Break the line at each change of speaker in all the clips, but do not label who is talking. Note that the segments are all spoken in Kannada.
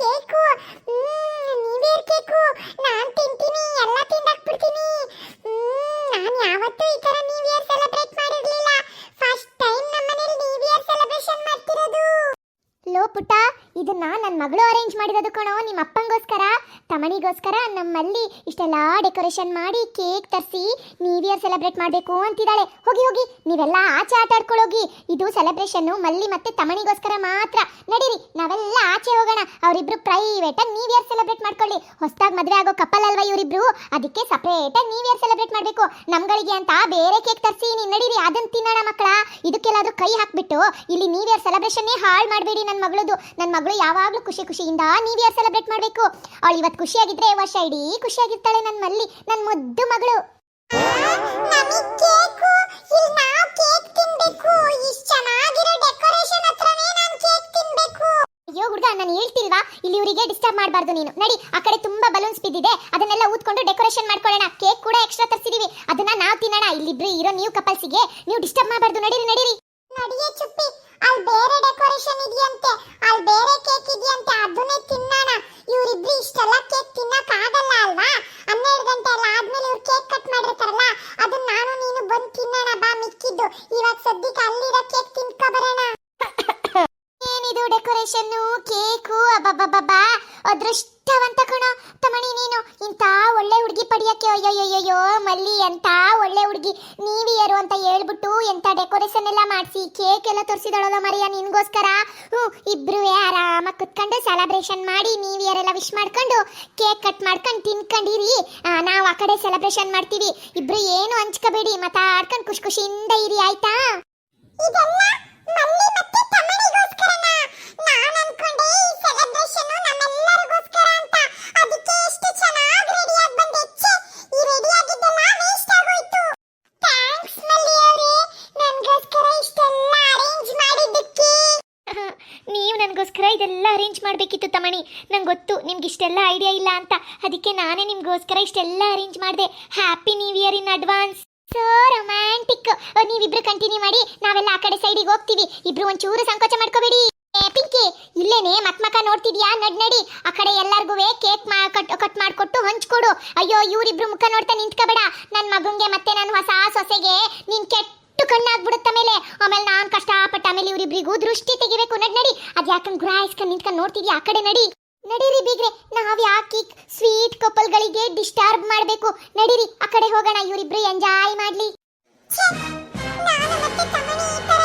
ಕೇಕು. ನೀವೇರ್ ಕೇಕು. ನಾನು ತಿಂತೀನಿ, ಎಲ್ಲ ತಿಂದಾಕ್ಬಿಡ್ತೀನಿ. ನಾನು ಯಾವತ್ತೂ ಈ ತರ ನ್ಯೂ ಇಯರ್ ಸೆಲೆಬ್ರೇಟ್ ಮಾಡಿರಲಿಲ್ಲ. ಫಸ್ಟ್ ಟೈಮ್ ನಮ್ಮ ಮನೇಲಿ ನ್ಯೂ ಇಯರ್ ಸೆಲೆಬ್ರೇಷನ್ ಮಾಡ್ತಿರೋದು. ಲೋ ಪುಟ್ಟ, ಇದನ್ನ ನನ್ನ ಮಗಳು ಅರೇಂಜ್ ಮಾಡಿರೋದು ಕಣೋ ನಿಮ್ಮ ಅಪ್ಪಂಗೋಸ್ಕರ. ತಮಣಿಗೋಸ್ಕರ ನಮ್ಮಲ್ಲಿ ಇಷ್ಟೆಲ್ಲ ಡೆಕೋರೇಷನ್ ಮಾಡಿ ಕೇಕ್ ತರಿಸಿ ನ್ಯೂ ಇಯರ್ ಸೆಲೆಬ್ರೇಟ್ ಮಾಡಬೇಕು ಅಂತಿದ್ದಾಳೆ. ಹೋಗಿ ಹೋಗಿ. ನೀವೆಲ್ಲ ಆಚೆ ಆಟ ಆಡ್ಕೊಳ್ಳೋಗಿ ಇದು ಸೆಲೆಬ್ರೇಷನ್ ಮಲ್ಲಿ ಮತ್ತೆ ತಮಣಿಗೋಸ್ಕರ ಮಾತ್ರ. ನಡೀರಿ, ನಾವೆಲ್ಲ ಆಚೆ ಹೋಗೋಣ. ಅವರಿಬ್ರು ಪ್ರೈವೇಟ್ ಆಗಿ ನ್ಯೂ ಇಯರ್ ಸೆಲೆಬ್ರೇಟ್ ಮಾಡ್ಕೊಳ್ಳಿ. ಹೊಸದಾಗಿ ಮದುವೆ ಆಗೋ ಕಪಲ್ ಅಲ್ವಾ ಇವರಿಬ್ರು? ಅದಕ್ಕೆ ಸಪ್ರೇಟ್ ಆಗಿ ನ್ಯೂ ಇಯರ್ ಸೆಲೆಬ್ರೇಟ್ ಮಾಡಬೇಕು. ನಮ್ಗಳಿಗೆ ಅಂತ ಬೇರೆ ಕೇಕ್ ತರಿಸಿ ನೀನು ನಡೀರಿ ಅದನ್ನ ತಿನ್ನೋಣ ಮಕ್ಕಳ. ಇದಕ್ಕೆಲ್ಲಾದ್ರೂ ಕೈ ಹಾಕ್ಬಿಟ್ಟು ಇಲ್ಲಿ ನ್ಯೂ ಇಯರ್ ಸೆಲೆಬ್ರೇಷನ್ನೇ ಹಾಳು ಮಾಡಬೇಡಿ ನನ್ನ ಮಗಳದು. ನನ್ನ ಮಗಳು ಯಾವಾಗಲೂ ಖುಷಿ ಖುಷಿಯಿಂದ ನ್ಯೂ ಇಯರ್ ಸೆಲೆಬ್ರೇಟ್ ಮಾಡಬೇಕು. ಅವಳು ಇವತ್ತು ಖುಷಿಯಾಗಿದ್ರೆ ವರ್ಷ ಇಡೀ ಖುಷಿಯಾಗಿರ್ತಾಳೆ ನನ್ನ ಮಲ್ಲಿ ನನ್ನ ಮುದ್ದು ಮಗಳು. ಅಯ್ಯೋ ಹುಡುಗ ನಾನು ಹೇಳ್ತಿಲ್ವಾ? ಇಲ್ಲಿ ಇವರಿಗೆ ಡಿಸ್ಟರ್ಬ್ ಮಾಡಬಾರ್ದು ನೀನು. ನಡಿ ಆ ಕಡೆ ತುಂಬಾ ಬಲೂನ್ಸ್ ಬಿದ್ದಿದೆ. ಅದನ್ನೆಲ್ಲ ಊದ್ಕೊಂಡು ಡೆಕೋರೇಷನ್ ಮಾಡ್ಕೊಳ್ಳೋಣ. ಕೇಕ್ ಕೂಡ ಎಕ್ಸ್ಟ್ರಾ ತರಿಸಿದೀವಿ. ಅದನ್ನ ನಾವು ತಿನ್ನೋಣ. ಇಲ್ಲಿಬ್ರು ಇರೋ ನೀವು ಕಪಲ್ಸಿಗೆ ನೀವು ಡಿಸ್ಟರ್ಬ್ ಮಾಡಬಾರ್ದು. ನಡೀರಿ ನಡೀರಿ ನಡಿಯೇ ಚುಪ್ಪಿ ಅಲ್ಲಿ ಬೇರೆ ಡೆಕೋರೇಷನ್ ಇದೆಯಂತೆ ಅಲ್ಲಿ ಬೇರೆ ಕೇಕ್ ಇದೆಯಂತೆ ಅದನ್ನೇ ತಿನ್ನೋಣ ಇವರಿಬ್ರು ಇಷ್ಟೆಲ್ಲ ಕೇಕ್ ತಿನ್ನಕ್ ಆಗಲ್ಲ ಅಲ್ವಾ ಹನ್ನೆರಡು ಗಂಟೆ ಎಲ್ಲ ಆದ್ಮೇಲೆ ಇವ್ರು ಕೇಕ್ ಕಟ್ ಮಾಡಿರ್ತಾರಲ್ಲ ಅದನ್ನ ನಾನು ನೀನು ಬಂದು ತಿನ್ನೋಣ ಬಾ ಮಿಕ್ಕಿದ್ದು ಇವಾಗ ಸದ್ಯಕ್ಕೆ ಅಲ್ಲಿರೋ ಕೇಕ್ ತಿನ್ಕೊ ಬರೋಣ ಏನಿದು ಡೆಕೋರೇಷನ್ ಕೇಕು ಅಬ್ಬಬ್ಬಬ್ಬಾ ಅದೃಷ್ಟವಂತ ಕಣೋ ತಮಣಿ ನೀನು. ಇಂಥ ಒಳ್ಳೆ ಹುಡುಗಿ ಪಡಿಯಕ್ಕೆ ಅಯ್ಯೋಯ್ಯೋಯ್ಯೋ ಮಲ್ಲಿ ಅಂತ ಒಳ್ಳೆ ಹುಡುಗಿ. ನೀವಿಯರು ಅಂತ ಹೇಳ್ಬಿಟ್ಟು ಎಂಥ ಡೆಕೋರೇಷನ್ ಎಲ್ಲ ಮಾಡಿಸಿ, ಕೇಕ್ ಎಲ್ಲ ತೋರಿಸಿದಳಲ್ಲ ಮರಿಯ, ನಿನ್ಗೋಸ್ಕರ? ಹ್ಞೂ ಇಬ್ರು ಆರಾಮಾಗಿ ಕುತ್ಕೊಂಡು ಸೆಲೆಬ್ರೇಷನ್ ಮಾಡಿ, ನೀವಿಯರೆಲ್ಲ ವಿಶ್ ಮಾಡ್ಕೊಂಡು, ಕೇಕ್ ಕಟ್ ಮಾಡ್ಕೊಂಡು ತಿನ್ಕೊಂಡಿರಿ. ನಾವು ಆ ಕಡೆ ಸೆಲೆಬ್ರೇಷನ್ ಮಾಡ್ತೀವಿ. ಇಬ್ರು ಏನು ಹಂಚ್ಕೋಬೇಡಿ, ಮಾತಾಡ್ಕೊಂಡು ಖುಷಿ ಖುಷಿಯಿಂದ ಇರಿ, ಆಯ್ತಾ? ಇದೆಲ್ಲ ಮಲ್ಲಿ ನೀವು ನನಗೋಸ್ಕರ ಇದೆಲ್ಲ ಅರೇಂಜ್ ಮಾಡಬೇಕಿತ್ತು ತಮಣಿ ನಂಗೆ ಗೊತ್ತು ನಿಮ್ಗೆ ಇಷ್ಟೆಲ್ಲ ಐಡಿಯಾ ಇಲ್ಲ ಅಂತ. ಅದಕ್ಕೆ ನಾನೇ ನಿಮಗೋಸ್ಕರ ಇಷ್ಟೆಲ್ಲ ಅರೇಂಜ್ ಮಾಡಿದೆ. Happy new year in advance so romantic ನೀವಿಬ್ರು ಕಂಟಿನ್ಯೂ ಮಾಡಿ, ನಾವೆಲ್ಲ ಆ ಕಡೆ ಸೈಡಿಗೆ ಹೋಗ್ತೀವಿ. ಇಬ್ರು ಒಂಚೂರು ಸಂಕೋಚ ಮಾಡ್ಕೋಬೇಡಿ. ಪಿಂಕಿ, ಇಲ್ಲೇನೆ ಮಕ್ಮಕ ನೋಡ್ತಿದ್ಯಾ? ನಡ್, ನಡಿ. ಆ ಕಡೆ ಎಲ್ಲರಿಗೂ ಕೇಕ್ ಕಟ್ ಕಟ್ ಮಾಡ್ಕೊಟ್ಟು ಹಂಚ್ಕೊಡು. ಅಯ್ಯೋ, ಇವ್ರಿಬ್ರು ಮುಖ ನೋಡ್ತಾ ನಿಂತ್ಕೋಬೇಡ. ನನ್ನ ಮಗಂಗೆ ಮತ್ತೆ ನನ್ನ ಹೊಸ ಸೊಸೆಗೆ ನೀನ್ ಕೆಟ್ಟು ಕಣ್ಣಾಗ್ಬಿಡುತ್ತ ಮೇಲೆ ಆಮೇಲೆ ನಾನು ಕಷ್ಟಪಟ್ಟ ಆಮೇಲೆ ಇವರಿಬ್ಬರಿಗೂ ದೃಷ್ಟಿ ತೆಗಿಬೇಕು. ನಡ್, ನಡಿ. ಅದು ಯಾಕಂಗ್ ಗುರಾಯಿಸ್ಕೊಂಡ್ ನಿಂತ್ಕೊಂಡು ನೋಡ್ತಿದ್ಯಾ? ಆ ಕಡೆ ನಡಿ. ನಡೀರಿ ಬೀಗ್ರೆ. ನಾವ್ ಯಾಕೆ ಸ್ವೀಟ್ ಕಪಲ್ಗಳಿಗೆ ಡಿಸ್ಟರ್ಬ್ ಮಾಡಬೇಕು? ನಡೀರಿ. ಆ ಕಡೆ ಹೋಗೋಣ. ಇವರಿಬ್ರು ಎಂಜಾಯ್ ಮಾಡ್ಲಿ. ನಾನು ಮತ್ತೆ ತಮನಿ ಈ ತರ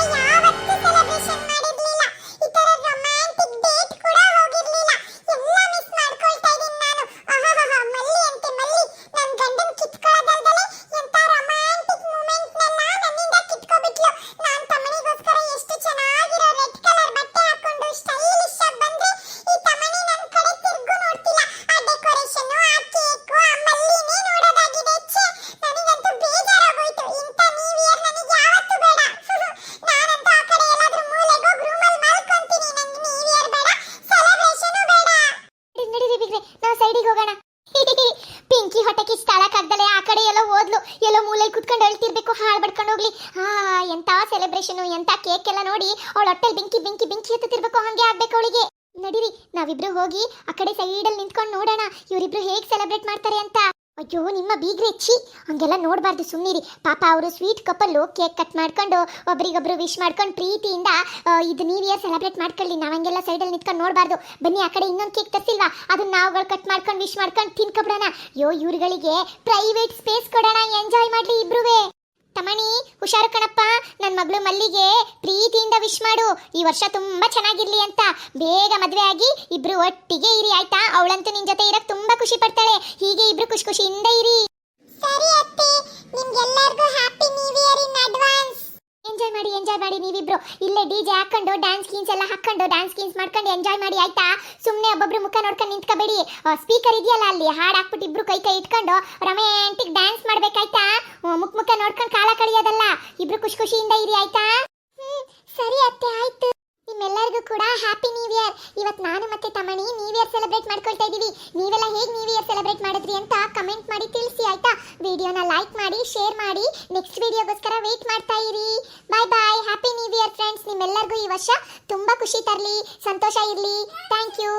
ಎಂತ ಸೆಲೆಬ್ರೇಷನ್ ಎಂತ ಕೇಕ್ ಎಲ್ಲ ನೋಡಿ ಅವಳ ಹೊಟ್ಟೆಲ್ ಬೆಂಕಿ ಬೆಂಕಿ ಬೆಂಕಿ ಹತ್ತುತ್ತಿರ್ಬೇಕು ಹಂಗೆ ಆಗ್ಬೇಕು ಅವಳಿಗೆ. ನಡಿರಿ, ನಾವಿಬ್ರು ಹೋಗಿ ಆ ಕಡೆ ಸೈಡಲ್ಲಿ ನಿಂತ್ಕೊಂಡು ನೋಡೋಣ, ಇವರಿಬ್ರು ಹೇಗೆ ಸೆಲೆಬ್ರೇಟ್ ಮಾಡ್ತಾರೆ ಅಂತ. ಅಯ್ಯೋ, ನಿಮ್ಮ ಬೀಗ್ರೆ ಚಿ ಹಂಗೆಲ್ಲ ನೋಡಬಾರ್ದು ಸುಮ್ಮನಿರಿ ಪಾಪ ಅವರು ಸ್ವೀಟ್ ಕಪ್ಪಲ್ಲು ಕೇಕ್ ಕಟ್ ಮಾಡ್ಕೊಂಡು ಒಬ್ರಿಗೊಬ್ರು ವಿಶ್ ಮಾಡ್ಕೊಂಡು ಪ್ರೀತಿಯಿಂದ ಇದು ಇಯರ್ ಸೆಲೆಬ್ರೇಟ್ ಮಾಡ್ಕೊಳ್ಳಿ, ನಾವು ಹಂಗೆಲ್ಲ ಸೈಡಲ್ಲಿ ನಿಂತ್ಕೊಂಡು ನೋಡಬಾರ್ದು. ಬನ್ನಿ, ಆ ಕಡೆ ಇನ್ನೊಂದು ಕೇಕ್ ತರಿಸಿಲ್ವಾ? ಅದನ್ನ ನಾವುಗಳು ಕಟ್ ಮಾಡ್ಕೊಂಡು ವಿಶ್ ಮಾಡ್ಕೊಂಡು ತಿನ್ಕೊಬಿಡೋಣ. ಅಯ್ಯೋ, ಇವ್ರುಗಳಿಗೆ ಪ್ರೈವೇಟ್ ಸ್ಪೇಸ್ ಕೊಡೋಣ ಎಂಜಾಯ್ ಮಾಡ್ಲಿ ಇಬ್ರುವೆ ತಮಣಿ ಹುಷಾರು ಕಣಪ್ಪ ನನ್ನ ಮಗಳು ಮಲ್ಲಿಗೆ ಪ್ರೀತಿಯಿಂದ ವಿಶ್ ಮಾಡು. ಈ ವರ್ಷ ತುಂಬಾ ಚೆನ್ನಾಗಿರ್ಲಿ ಅಂತ. ಬೇಗ ಮದುವೆ ಆಗಿ ಇಬ್ರು ಒಟ್ಟಿಗೆ ಇರಿ ಆಯ್ತಾ? ಅವಳಂತೂ ನಿನ್ ಜೊತೆ ಇರಕ್ ತುಂಬಾ ಖುಷಿ ಪಡ್ತಾಳೆ. ಹೀಗೆ ಇಬ್ರು ಖುಷಿ ಖುಷಿಯಿಂದ ಇರಿ. ಸರಿ ಅತ್ತೆ. ನಿಮ್ಗೆಲ್ಲರಿಗೂ happy new year in advance enjoy ಮಾಡಿ ಎಂಜಾಯ್ ಮಾಡಿ ನೀವಿಬ್ರು. ಇಲ್ಲೇ ಡಿಜೆ ಹಾಕೊಂಡು ಡ್ಯಾನ್ಸ್ ಕ್ಲೀನ್ಸ್ ಎಲ್ಲ ಹಾಕೊಂಡು ಡ್ಯಾನ್ಸ್ ಕ್ಲೀನ್ಸ್ ಮಾಡ್ಕೊಂಡು ಎಂಜಾಯ್ ಮಾಡಿ ಆಯ್ತಾ? ಸುಮ್ಮನೆ ಒಬ್ಬೊಬ್ರು ಮುಖ ನೋಡ್ಕೊಂಡು ನಿಂತ್ಕೋಬೇಡಿ. ಸ್ಪೀಕರ್ ಇದೆಯಲ್ಲ ಅಲ್ಲಿ ಹಾಡು ಹಾಕ್ಬಿಟ್ಟು ಇಬ್ರು ಕೈ ಕೈ ಇಟ್ಕೊಂಡು ರೊಮ್ಯಾಂಟಿಕ್ ಡ್ಯಾನ್ಸ್ ಮಾಡ್ಬೇಕಾಯ್ತಾ? ಮುಖ ಮುಖ ನೋಡ್ಕೊಂಡು ಕಾಲ ಕಳಿಯೋದಲ್ಲ. ಇಬ್ರು ಖುಷಿ ಖುಷಿಯಿಂದ ಇರಿ, ಆಯ್ತಾ? ಸರಿ ಅತ್ತೆ, ಆಯ್ತು. ನಿಮ್ಮೆಲ್ಲರಿಗೂ ಕೂಡ ಹ್ಯಾಪಿ ನ್ಯೂ ಇಯರ್ ಇವತ್ತು ನಾನು ಮತ್ತೆ ತಮಣಿ ನ್ಯೂ ಇಯರ್ ಸೆಲೆಬ್ರೇಟ್ ಮಾಡ್ಕೊಳ್ತಾ ಇದೀವಿ. ನೀವೆಲ್ಲ ಹೇಗೆ ನ್ಯೂ ಇಯರ್ ಸೆಲೆಬ್ರೇಟ್ ಮಾಡಿದ್ರಿ ಅಂತ ಕಮೆಂಟ್ ಮಾಡಿ ತಿಳಿಸಿ, ಆಯ್ತಾ? ವಿಡಿಯೋನ ಲೈಕ್ ಮಾಡಿ ಶೇರ್ ಮಾಡಿ. ನೆಕ್ಸ್ಟ್ ವಿಡಿಯೋಗೋಸ್ಕರ ವೇಟ್ ಮಾಡ್ತಾ ಇರಿ. Bye bye happy new year friends ನಿಮ್ಮೆಲ್ಲರಿಗೂ ಈ ವರ್ಷ ತುಂಬಾ ಖುಷಿ ತರಲಿ. ಸಂತೋಷ ಇರಲಿ. Thank you